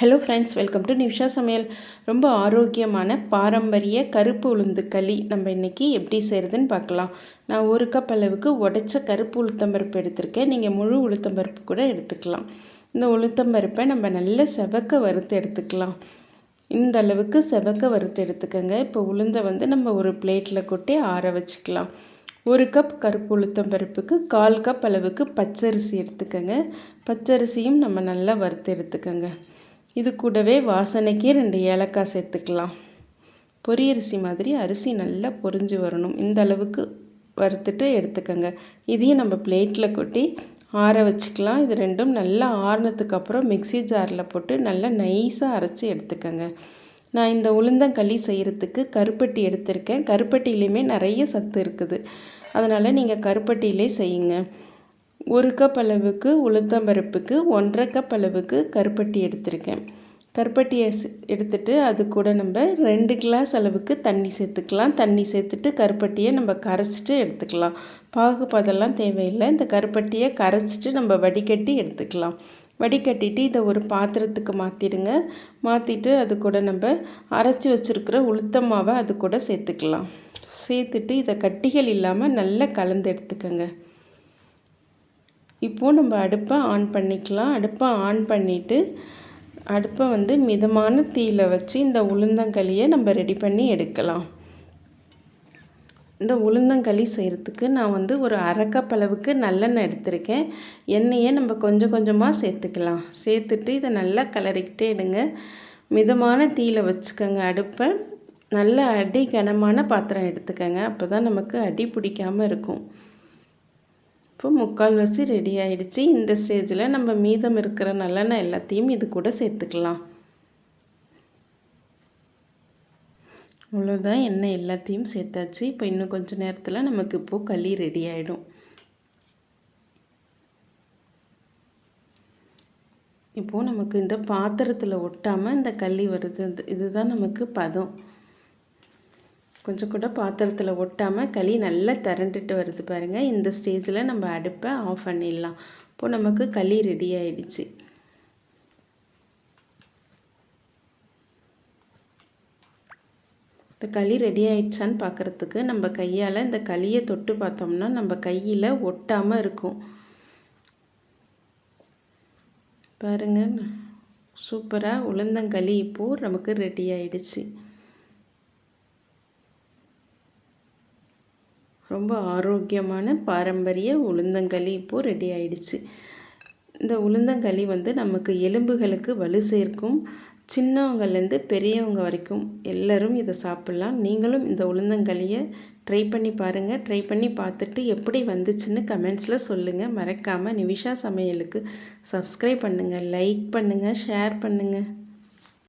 Hello friends welcome to Nisha சமையல் ரொம்ப ஆரோக்கியமான பாரம்பரிய கருப்பு உளுந்து களி நம்ம இன்றைக்கி எப்படி செய்கிறதுன்னு பார்க்கலாம். நான் ஒரு கப் அளவுக்கு உடைச்ச கருப்பு உளுத்தம்பருப்பு எடுத்திருக்கேன். நீங்கள் முழு உளுத்தம்பருப்பு கூட எடுத்துக்கலாம். இந்த உளுத்தம்பருப்பை நம்ம நல்ல செவக்க வறுத்து எடுத்துக்கலாம். இந்த அளவுக்கு செவக்க வறுத்து எடுத்துக்கோங்க. இப்போ உளுந்தை வந்து நம்ம ஒரு பிளேட்டில் கொட்டி ஆற வச்சுக்கலாம். ஒரு கப் கருப்பு உளுத்தம் பருப்புக்கு கால் கப் அளவுக்கு பச்சரிசி எடுத்துக்கோங்க. பச்சரிசியும் நம்ம நல்லா வறுத்து எடுத்துக்கோங்க. இது கூடவே வாசனைக்கே ரெண்டு ஏலக்காய் சேர்த்துக்கலாம். பொரியரிசி மாதிரி அரிசி நல்லா பொரிஞ்சு வரணும். இந்த அளவுக்கு வறுத்துட்டு எடுத்துக்கோங்க. இதையும் நம்ம பிளேட்டில் கொட்டி ஆற வச்சுக்கலாம். இது ரெண்டும் நல்லா ஆறுனதுக்கு அப்புறம் மிக்சி ஜாரில் போட்டு நல்லா நைஸாக அரைச்சி எடுத்துக்கோங்க. நான் இந்த உளுந்தங்களி செய்கிறதுக்கு கருப்பட்டி எடுத்திருக்கேன். கருப்பட்டியிலையுமே நிறைய சத்து இருக்குது. அதனால் நீங்கள் கருப்பட்டியிலே செய்யுங்க. ஒரு கப் அளவுக்கு உளுத்தம்பருப்புக்கு ஒன்றரை கப் அளவுக்கு கருப்பட்டி எடுத்திருக்கேன். கருப்பட்டியை எடுத்துட்டு அது கூட நம்ம ரெண்டு கிளாஸ் அளவுக்கு தண்ணி சேர்த்துக்கலாம். தண்ணி சேர்த்துட்டு கருப்பட்டியை நம்ம கரைச்சிட்டு எடுத்துக்கலாம். பாகுபதெல்லாம் தேவையில்லை. இந்த கருப்பட்டியை கரைச்சிட்டு நம்ம வடிகட்டி எடுத்துக்கலாம். வடிகட்டிட்டு இதை ஒரு பாத்திரத்துக்கு மாற்றிடுங்க மாற்றிட்டு அது கூட நம்ம அரைச்சி வச்சுருக்கிற உளுத்த மாவை அது கூட சேர்த்துக்கலாம். சேர்த்துட்டு இதை கட்டிகள் இல்லாமல் நல்லா கலந்து எடுத்துக்கோங்க. இப்போது நம்ம அடுப்பை ஆன் பண்ணிக்கலாம். அடுப்பை ஆன் பண்ணிவிட்டு அடுப்பை வந்து மிதமான தீயில் வச்சு இந்த உளுந்தங்களியை நம்ம ரெடி பண்ணி எடுக்கலாம். இந்த உளுந்தங்களி செய்கிறதுக்கு நான் வந்து ஒரு அரைக்கப் அளவுக்கு நல்லெண்ணெய் எடுத்திருக்கேன். எண்ணெயை நம்ம கொஞ்சம் கொஞ்சமாக சேர்த்துக்கலாம். சேர்த்துட்டு இதை நல்லா கலரிக்கிட்டே எடுங்க. மிதமான தீயில் வச்சுக்கோங்க அடுப்பை. நல்ல அடி கனமான பாத்திரம் எடுத்துக்கோங்க. அப்போ தான் நமக்கு அடி பிடிக்காமல் இருக்கும். இப்போ முக்கால்வாசி ரெடி ஆகிடுச்சு இந்த ஸ்டேஜில் நம்ம மீதம் இருக்கிற நல்லெண்ணெய் எல்லாத்தையும் இது கூட சேர்த்துக்கலாம். அவ்வளோதான் எண்ணெய் எல்லாத்தையும் சேர்த்தாச்சு. இப்போ இன்னும் கொஞ்சம் நேரத்தில் நமக்கு இப்போது களி ரெடி ஆகிடும் இப்போது நமக்கு இந்த பாத்திரத்தில் ஒட்டாமல் இந்த களி வருது. இதுதான் நமக்கு பதம். கொஞ்சம் கூட பாத்திரத்தில் ஒட்டாமல் களி நல்லா திரண்டுட்டு வருது பாருங்கள் இந்த ஸ்டேஜில் நம்ம அடுப்பை ஆஃப் பண்ணிடலாம். இப்போது நமக்கு களி ரெடி ஆயிடுச்சு. இந்த களி ரெடி ஆயிடுச்சான்னு பார்க்குறதுக்கு நம்ம கையால் இந்த களியை தொட்டு பார்த்தோம்னா நம்ம கையில் ஒட்டாமல் இருக்கும். பாருங்கள் சூப்பராக உளுந்தங்களி இப்போது நமக்கு ரெடி ஆயிடுச்சு. ரொம்ப ஆரோக்கியமான பாரம்பரிய உளுந்தங்களி இப்போது ரெடி ஆயிடுச்சு. இந்த உளுந்தங்களி வந்து நமக்கு எலும்புகளுக்கு வலு சேர்க்கும். சின்னவங்கலேருந்து பெரியவங்க வரைக்கும் எல்லோரும் இதை சாப்பிட்லாம். நீங்களும் இந்த உளுந்தங்களியை ட்ரை பண்ணி பாருங்கள் ட்ரை பண்ணி பார்த்துட்டு எப்படி வந்துச்சுன்னு கமெண்ட்ஸில் சொல்லுங்கள் மறக்காமல் நிவிஷா சமையலுக்கு சப்ஸ்கிரைப் பண்ணுங்கள் லைக் பண்ணுங்கள் ஷேர் பண்ணுங்கள்